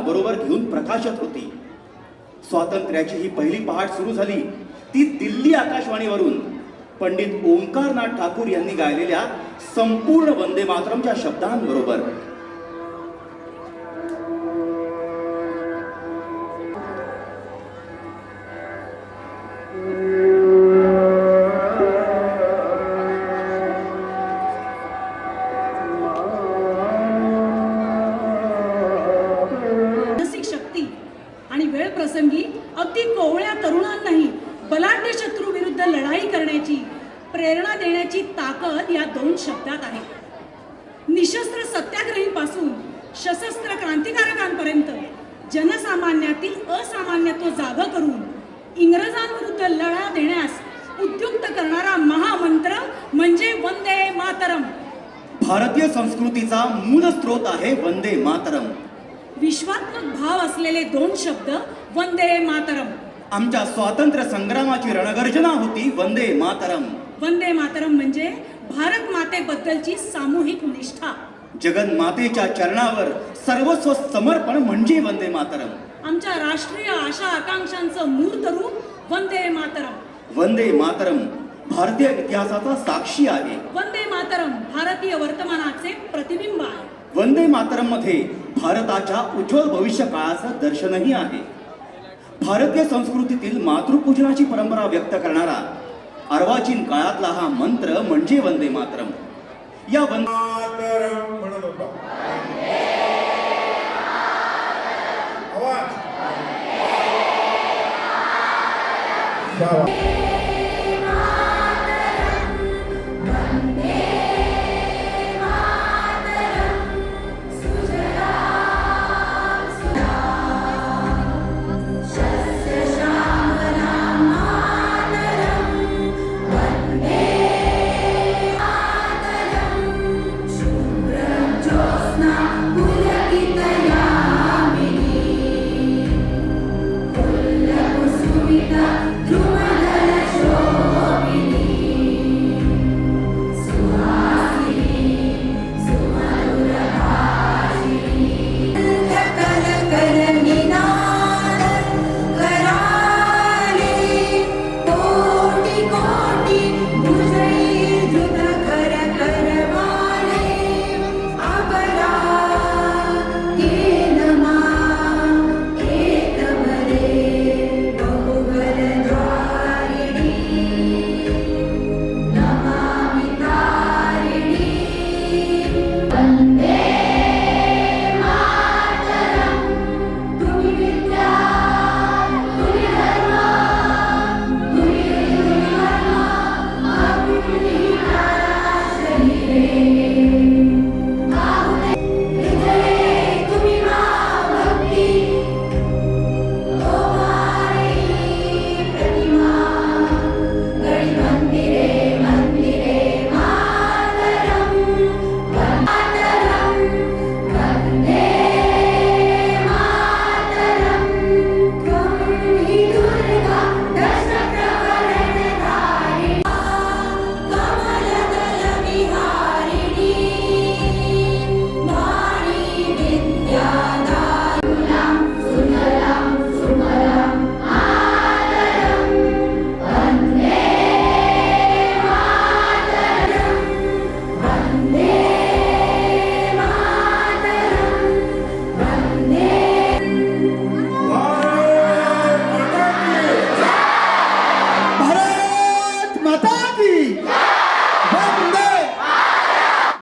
बरोबर घेऊन प्रकाशत होती. स्वातंत्र्याची ही पहिली पहाट सुरू झाली. ती दिल्ली आकाशवाणीवरून. पंडित ओंकारनाथ ठाकूर यांनी गायलेल्या संपूर्ण वंदे मातरमच्या शब्दांबरोबर. Thank you. बलाढ्य शत्रू विरुद्ध लढाई करण्याची प्रेरणा देण्याची ताकद या दोन शब्दात आहे. निशस्त्र सत्याग्रहीपासून सशस्त्र क्रांतिकारकांपर्यंत जनसामान्यातील असामान्यत्व जागं करून इंग्रजांविरुद्ध लढा देण्यास उद्युक्त करणारा महामंत्र म्हणजे वंदे मातरम. भारतीय संस्कृतीचा मूल स्रोत आहे वंदे मातरम. विश्वात्मक भाव असलेले दोन शब्द वंदे मातरम. आमच्या स्वातंत्र्य संग्रामाची रणगर्जना होती वंदे मातरम. वंदे मातरम म्हणजे भारत मातेबद्दलची सामूहिक निष्ठा. जगन्मातेच्या चरणावर सर्वस्व समर्पण म्हणजे वंदे मातरम. आमच्या राष्ट्रीय आशा आकांक्षांचं मूर्त रूप वंदे मातरम. वंदे मातरम भारतीय इतिहासाचा साक्षी आहे. वंदे मातरम भारतीय वर्तमानाचे प्रतिबिंब आहे. वंदे मातरममध्ये भारताच्या उज्ज्वल भविष्य काळाचं दर्शनही आहे. भारतीय संस्कृतीतील मातृपूजनाची परंपरा व्यक्त करणारा अर्वाचीन काळातला हा मंत्र म्हणजे वंदे मातरम. या वंदे म्हणत होता. आवाज.